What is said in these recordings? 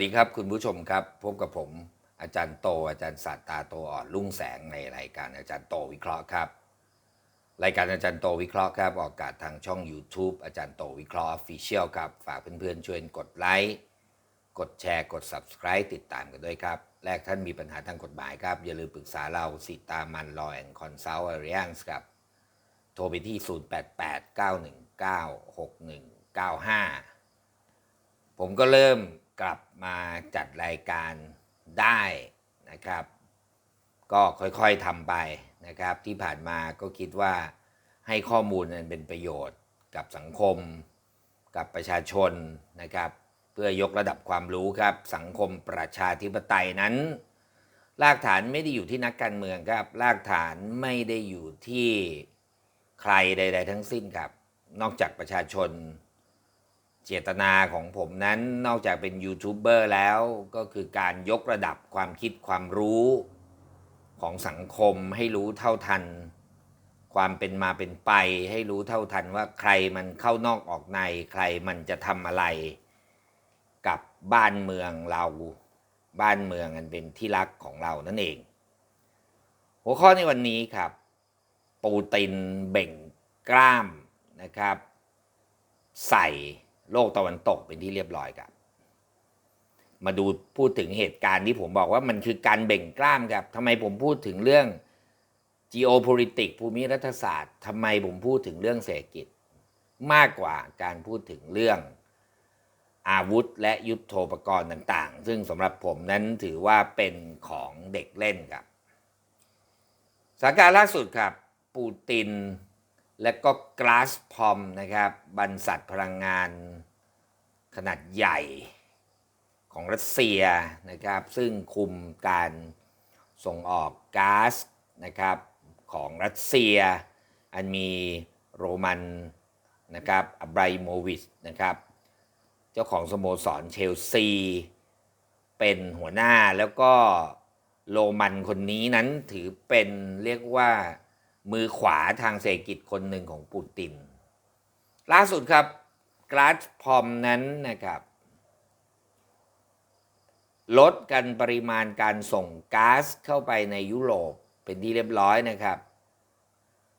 สวัสดีครับคุณผู้ชมครับ พบกับผมอาจารย์โต อาจารย์ศาสตาโตอ่อนรุ่งแสงในรายการอาจารย์โตวิเคราะห์ครับ รายการอาจารย์โตวิเคราะห์ครับออกอากาศทางช่อง YouTube อาจารย์โตวิเคราะห์ Official ครับ ฝากเพื่อนๆช่วยกดไลค์กดแชร์กด Subscribe ติดตามกันด้วยครับ แรกท่านมีปัญหาทางกฎหมายครับ อย่าลืมปรึกษาเราสิตามัน Law and Consult Alliance ครับ โทรไปที่ 0889196195 ผมก็เริ่ม กลับมาจัดรายการได้นะครับ ก็ค่อยๆทำไปนะครับ ที่ผ่านมาก็คิดว่าให้ข้อมูลนั้นเป็นประโยชน์กับสังคม กับประชาชนนะครับ เพื่อยกระดับความรู้ครับ สังคมประชาธิปไตยนั้น รากฐานไม่ได้อยู่ที่นักการเมืองครับ รากฐานไม่ได้อยู่ที่ใครใด ๆ ทั้งสิ้นครับ นอกจากประชาชน จตนาของผมนั้นนอกจากเป็นยูทูบเบอร์แล้วก็คือการยกระดับความคิดความรู้ของสังคมให้รู้เท่าทัน ความเป็นมาเป็นไป ให้รู้เท่าทันว่าใครมันเข้านอกออกในใครมันจะทำอะไร กับบ้านเมืองเรา บ้านเมืองอันเป็นที่รักของเรานั่นเอง หัวข้อในวันนี้ครับ ปูตินเบ่งกล้ามนะครับ ใส่ โลกตะวันตกเป็นที่เรียบร้อยครับ มาดูพูดถึงเหตุการณ์ที่ผมบอกว่ามันคือการเบ่งกล้ามครับทำไมผมพูดถึงเรื่อง geopolitics ภูมิรัฐศาสตร์ทำไมผมพูดถึงเรื่องเศรษฐกิจ มากกว่าการพูดถึงเรื่องอาวุธและยุทโธปกรณ์ต่างๆ ซึ่งสำหรับผมนั้นถือว่าเป็นของเด็กเล่นครับสถานการณ์ล่าสุดครับปูตินและก็กลาสพอมนะครับบรรษัทพลังงาน ขนาดใหญ่ของรัสเซียนะครับ ซึ่งคุมการส่งออกก๊าซนะครับของรัสเซีย อันมีโรมันนะครับอับราอิโมวิชนะครับ เจ้าของสโมสรเชลซี เป็นหัวหน้าแล้วก็โรมันคนนี้นั้นถือเป็นเรียกว่ามือขวาทางเศรษฐกิจคนหนึ่งของปูติน ล่าสุดครับ กราสพอมนั้นนะครับ ลดกันปริมาณการส่งก๊าซเข้าไปในยุโรปเป็นที่เรียบร้อยนะครับ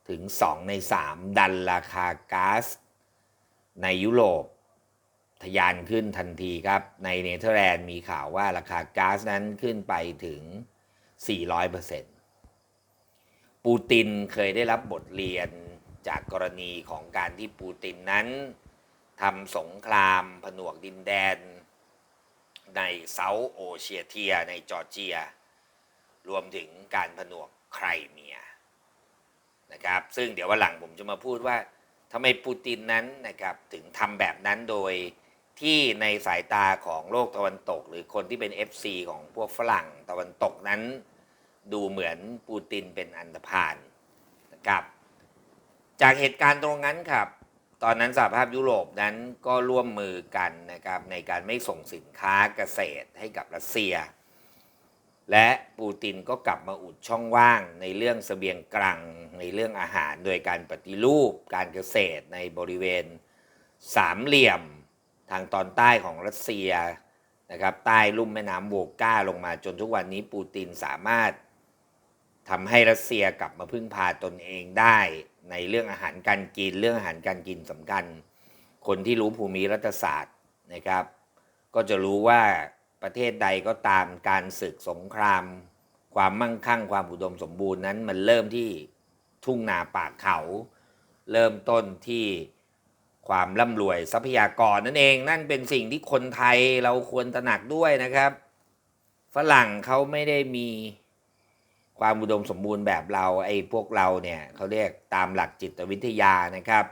ถึง 2 ใน 3 ดันราคาก๊าซในยุโรปทะยานขึ้นทันทีครับ ในเนเธอร์แลนด์มีข่าวว่าราคาก๊าซนั้นขึ้นไปถึง 400%ปูตินเคยได้รับบทเรียนจากกรณีของการที่ปูตินนั้น ทำสงครามผนวกดินแดน ในเซาท์โอเชียเทียในจอร์เจีย รวมถึงการผนวกไครเมียนะครับซึ่งเดี๋ยววันหลังผมจะมาพูดว่าทำไมปูตินนั้นนะครับถึงทำแบบนั้นโดยที่ในสายตาของโลกตะวันตก หรือคนที่เป็น FC ของพวกฝรั่งตะวันตกนั้น ดูเหมือนปูตินเป็นอันธพาลนะครับ จากเหตุการณ์ตรงนั้นครับ ตอนนั้นสหภาพยุโรปนั้นก็ร่วมมือกันนะครับในการไม่ส่งสินค้าเกษตรให้กับรัสเซีย และปูตินก็กลับมาอุดช่องว่างในเรื่องเสบียงกลางในเรื่องอาหารโดยการปฏิรูปการเกษตรในบริเวณสามเหลี่ยมทางตอนใต้ของรัสเซียนะครับใต้ลุ่มแม่น้ำโวก้าลงมาจนทุกวันนี้ปูตินสามารถทำให้รัสเซียกลับมาพึ่งพาตนเองได้ ในเรื่องอาหารการกิน เรื่องอาหารการกินสำคัญ คนที่รู้ภูมิรัฐศาสตร์นะครับ ก็จะรู้ว่าประเทศใดก็ตามการศึกสงคราม ความมั่งคั่งความอุดมสมบูรณ์นั้น มันเริ่มที่ทุ่งนาป่าเขา เริ่มต้นที่ความร่ำรวยทรัพยากรนั่นเองนั่นเป็นสิ่งที่คนไทยเราควรตระหนักด้วยนะครับ ฝรั่งเขาไม่ได้มี ความอุดมสมบูรณ์แบบเราไอ้พวกเราเนี่ยเขาเรียกตามหลักจิตวิทยานะครับ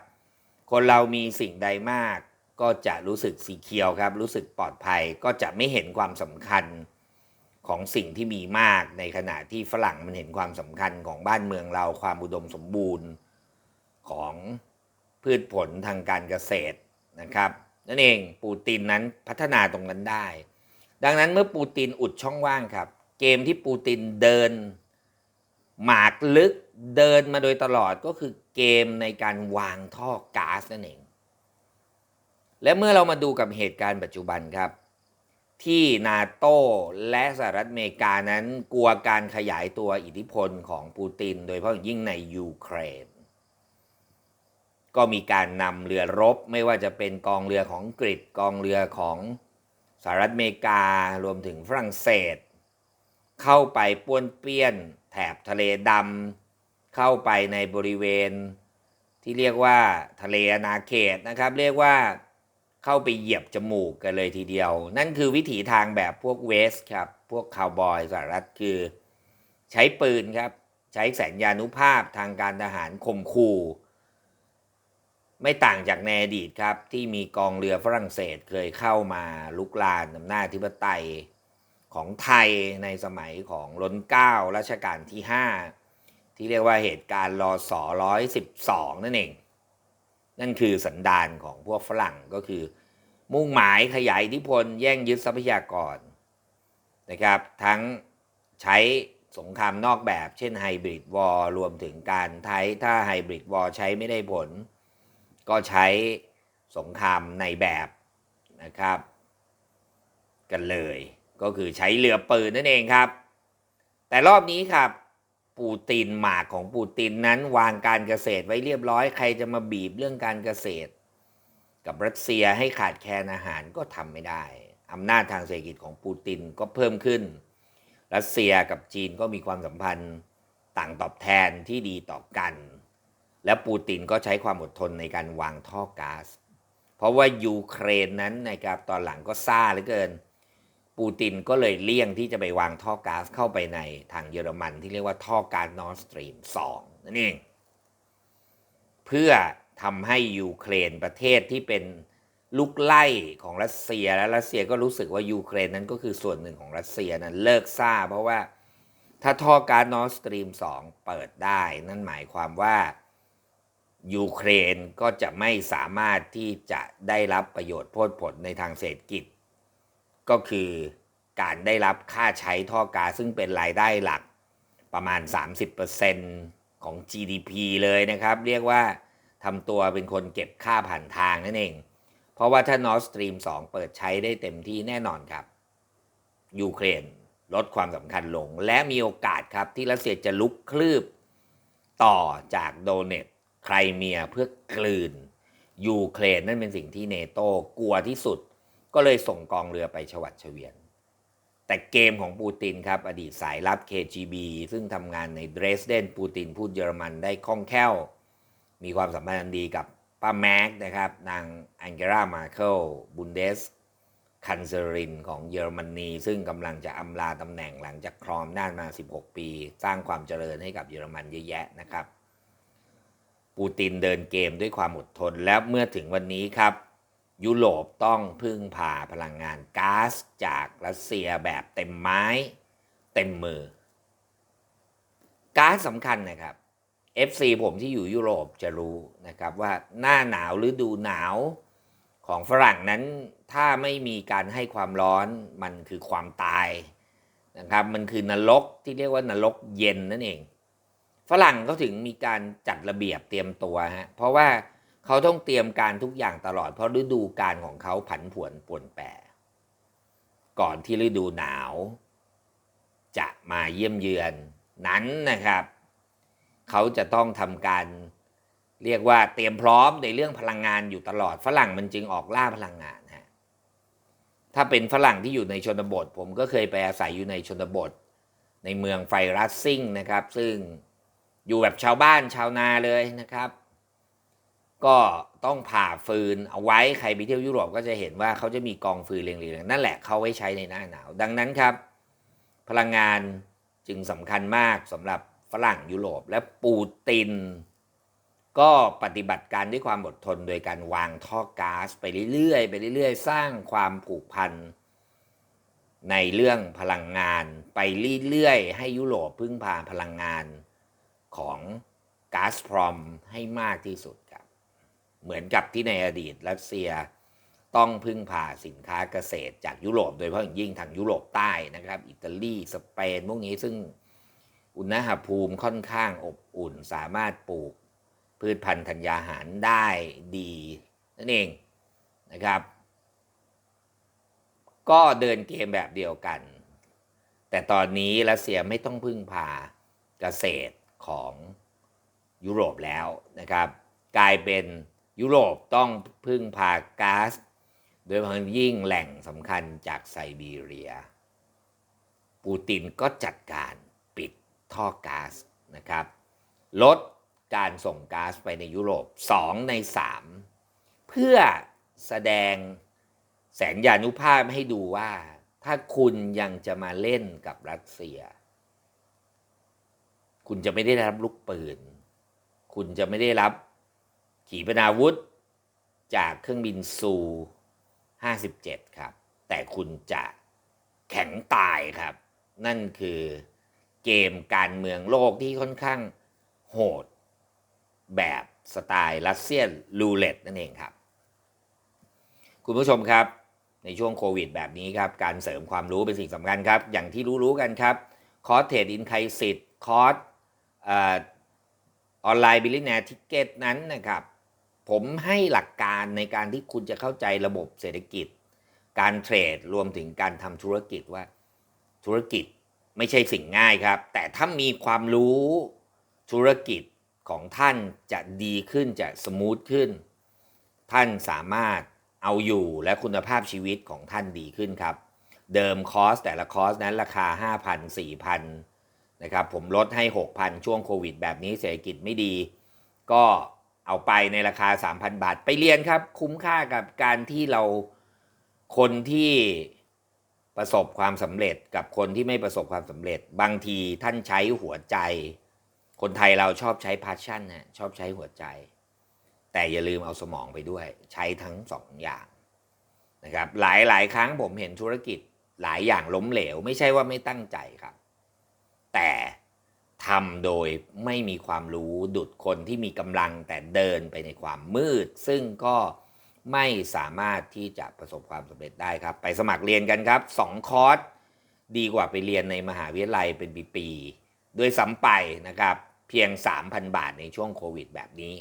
คนเรามีสิ่งใดมาก ก็จะรู้สึกสีเขียวครับ รู้สึกปลอดภัยก็จะไม่เห็นความสำคัญของสิ่งที่มีมากในขณะที่ฝรั่งมันเห็นความสำคัญของบ้านเมืองเราความอุดมสมบูรณ์ของพืชผลทางการเกษตรนะครับนั่นเองปูตินนั้นพัฒนาตรงนั้นได้ ดังนั้นเมื่อปูตินอุดช่องว่างครับ เกมที่ปูตินเดิน หมากลึกเดินมาโดยตลอดก็คือเกมในการวางท่อก๊าซนั่นเอง และเมื่อเรามาดูกับเหตุการณ์ปัจจุบันครับ ที่นาโต้และสหรัฐอเมริกานั้นกลัวการขยายตัวอิทธิพลของปูติน โดยเฉพาะยิ่งในยูเครน ก็มีการนำเรือรบไม่ว่าจะเป็นกองเรือของอังกกองเรือของสหรัฐอเมริการวมถึงฝรั่งเศส เข้าไปป้วนเปี้ยน แถบทะเลดำเข้าไปในบริเวณ ที่เรียกว่าทะเลอาณาเขตนะครับ เรียกว่าเข้าไปเหยียบจมูกกันเลยทีเดียว นั่นคือวิถีทางแบบพวกเวสครับ พวกคาวบอยสหรัฐคือ ใช้ปืนครับ ใช้แสนยานุภาพทางการทหารข่มขู่ไม่ต่างจากในอดีตครับ ที่มีกองเรือฝรั่งเศสเคยเข้ามาลุกลานอำนาจธิปไตย ของไทยในสมัยของล้นเก้ารัชกาลที่ 5 ที่เรียกว่าเหตุการณ์รอสอร้อยสิบสองนั่นเอง นั่นคือสันดานของพวกฝรั่งก็คือ มุ่งหมายขยายอิทธิพลแย่งยึดทรัพยากรนะครับ ทั้งใช้สงครามนอกแบบเช่นไฮบริดวอลรวมถึงการไทยถ้าไฮบริดวอลใช้ไม่ได้ผล ก็ใช้สงครามในแบบนะครับ กันเลย ก็คือใช้เรือปืนนั่นเองครับ แต่รอบนี้ครับ ปูตินหมากของปูตินนั้นวางการเกษตรไว้เรียบร้อยใครจะมาบีบเรื่องการเกษตร กับรัสเซียให้ขาดแคลนอาหารก็ทำไม่ได้อำนาจทางเศรษฐกิจของปูตินก็เพิ่มขึ้น รัสเซียกับจีนก็มีความสัมพันธ์ต่างตอบแทนที่ดีต่อกัน และปูตินก็ใช้ความอดทนในการวางท่อก๊าซเพราะว่ายูเครนนั้นนะครับตอนหลังก็ซ่าเหลือเกิน ปูตินก็เลยเลี่ยงที่จะไปวางท่อก๊าซเข้าไปในทางเยอรมันที่เรียกว่าท่อก๊าซนอร์สตรีม2นั่นเองเพื่อทำให้ยูเครนประเทศที่เป็นลูกไล่ของรัสเซียและรัสเซียก็รู้สึกว่ายูเครนนั้นก็คือส่วนหนึ่งของรัสเซียนั้นเลิกซ่า เพราะว่าถ้าท่อก๊าซนอร์สตรีม 2 เปิดได้ นั่นหมายความว่ายูเครนก็จะไม่สามารถที่จะได้รับประโยชน์โพดผลในทางเศรษฐกิจ ก็คือการได้รับค่าใช้ท่อก๊าซซึ่งเป็นรายได้หลักประมาณ 30%ของ GDP เลยนะครับ เรียกว่าทำตัวเป็นคนเก็บค่าผ่านทางนั่นเอง เพราะว่าถ้า Nord Stream 2เปิดใช้ได้เต็มที่แน่นอนครับ ยูเครนลดความสำคัญลง และมีโอกาสครับที่รัสเซียจะลุกคลืบต่อจากโดเนตไครเมียเพื่อกลืนยูเครนนั่นเป็นสิ่งที่เนโต้กลัวที่สุด ก็เลยส่งกองเรือไปฉวัดเฉวียน แต่เกมของปูตินครับ อดีตสายลับ KGB ซึ่งทำงานในเดรสเดนปูตินพูดเยอรมันได้คล่องแคล่ว มีความสัมพันธ์ดีกับป้าแม็กนะครับ นางแองเกลามาเคิลบุนเดสคันเซอรินของเยอรมนีซึ่งกำลังจะอำลาตำแหน่งหลังจากครองด้านมา 16 ปี สร้างความเจริญให้กับเยอรมันเยอะแยะนะครับ ปูตินเดินเกมด้วยความอดทนแล้วเมื่อถึงวันนี้ครับ ยุโรปต้องพึ่งพาพลังงานก๊าซจากรัสเซียแบบเต็มไม้ เต็มมือ ก๊าซสำคัญนะครับ FC ผมที่อยู่ยุโรปจะรู้นะครับว่าหน้าหนาวหรือดูหนาวของฝรั่งนั้นถ้าไม่มีการให้ความร้อนมันคือความตายนะครับมันคือนรกที่เรียกว่านรกเย็นนั่นเอง ฝรั่งเขาถึงมีการจัดระเบียบเตรียมตัวฮะเพราะว่า เขาต้องเตรียมการทุกอย่างตลอด เพราะฤดูการของเขาผันผวนป่วนแปรก่อนที่ฤดูหนาว จะมาเยี่ยมเยือนนั้นนะครับ เขาจะต้องทำการเรียกว่าเตรียมพร้อมในเรื่องพลังงานอยู่ตลอดฝรั่งมันจึงออกล่าพลังงานฮะถ้าเป็นฝรั่งที่อยู่ในชนบท ผมก็เคยไปอาศัยอยู่ในชนบท ในเมืองไฟรัสซิงนะครับ ซึ่งอยู่แบบชาวบ้านชาวนาเลยนะครับ ก็ต้องผ่าฟืนเอาไว้ใครไปเที่ยวยุโรปก็จะเห็นว่าเขาจะมีกองฟืนเรียงๆนั่นแหละเขาไว้ใช้ในหน้าหนาว ดังนั้นครับ พลังงานจึงสำคัญมากสำหรับฝรั่งยุโรปและปูติน ก็ปฏิบัติการด้วยความอดทนโดยการวางท่อก๊าซไปเรื่อยๆไปเรื่อยๆ สร้างความผูกพันในเรื่องพลังงานไปเรื่อยๆ ให้ยุโรปพึ่งพาพลังงานของก๊าซพรอมให้มากที่สุด เหมือนกับที่ในอดีตรัสเซียต้องพึ่งพาสินค้าเกษตรจากยุโรป โดยเฉพาะอย่างยิ่งทางยุโรปใต้นะครับ อิตาลีสเปนพวกนี้ซึ่งอุณหภูมิค่อนข้างอบอุ่น สามารถปลูกพืชพันธุ์ธัญญาหารได้ดีนั่นเองนะครับ ก็เดินเกมแบบเดียวกัน แต่ตอนนี้รัสเซียไม่ต้องพึ่งพาเกษตรของยุโรปแล้วนะครับ กลายเป็น ยุโรปต้องพึ่งพาก๊าซโดยเฉพาะยิ่งแหล่งสำคัญจากไซบีเรีย ปูตินก็จัดการปิดท่อก๊าซนะครับ ลดการส่งก๊าซไปในยุโรป 2 ใน 3 เพื่อแสดงแสนยานุภาพให้ดูว่า ถ้าคุณยังจะมาเล่นกับรัสเซีย คุณจะไม่ได้รับลูกปืน คุณจะไม่ได้รับ ขีปนาวุธ จากเครื่องบินซู57 ครับ แต่คุณจะแข็งตายครับ นั่นคือเกมการเมืองโลกที่ค่อนข้างโหด แบบสไตล์รัสเซียนรูเล็ตนั่นเองครับ คุณผู้ชมครับในช่วงโควิดแบบนี้ครับ การเสริมความรู้เป็นสิ่งสำคัญครับ อย่างที่รู้ๆกันครับ คอร์สเทรดอินไคสิตคอร์สออนไลน์บิลลิเนทิเกตนั้นนะครับ ผมให้หลักการในการที่คุณจะเข้าใจระบบเศรษฐกิจ การเทรดรวมถึงการทำธุรกิจว่า ธุรกิจไม่ใช่สิ่งง่ายครับ แต่ถ้ามีความรู้ธุรกิจของท่านจะดีขึ้นจะสมูทขึ้น ท่านสามารถเอาอยู่และคุณภาพชีวิตของท่านดีขึ้นครับ เดิมคอสแต่ละคอสนั้นราคา 5,000 4,000นะครับผมลดให้ 6,000 ช่วงโควิดแบบนี้เศรษฐกิจไม่ดี ก็ เอาไปในราคา 3,000 บาท ไปเรียนครับ คุ้มค่ากับการที่เราคนที่ประสบความสำเร็จกับคนที่ไม่ประสบความสำเร็จ บางทีท่านใช้หัวใจ คนไทยเราชอบใช้พาชั่นนะชอบใช้หัวใจ แต่อย่าลืมเอาสมองไปด้วย ใช้ทั้งสองอย่างนะครับหลายหลายครั้งผมเห็นธุรกิจหลายอย่างล้มเหลว ไม่ใช่ว่าไม่ตั้งใจครับ แต่ ทำโดยไม่มีความรู้ดุดคนที่มีกำลังแต่เดินไปในความมืด ซึ่งก็ไม่สามารถที่จะประสบความสำเร็จได้ครับ ไปสมัครเรียนกันครับสองคอร์สดีกว่าไปเรียนในมหาวิทยาลัยเป็นปีๆด้วยซ้ำไปนะครับ เพียง 3,000 บาทในช่วงโควิดแบบนี้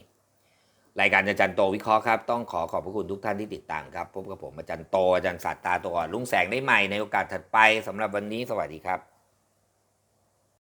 รายการอาจารย์โตวิเคราะห์ครับ ต้องขอขอบพระคุณทุกท่านที่ติดตามครับ พบกับผมอาจารย์โตอาจารย์สัตตาตัวลุงแสงได้ใหม่ในโอกาสถัดไปสำหรับวันนี้สวัสดีครับ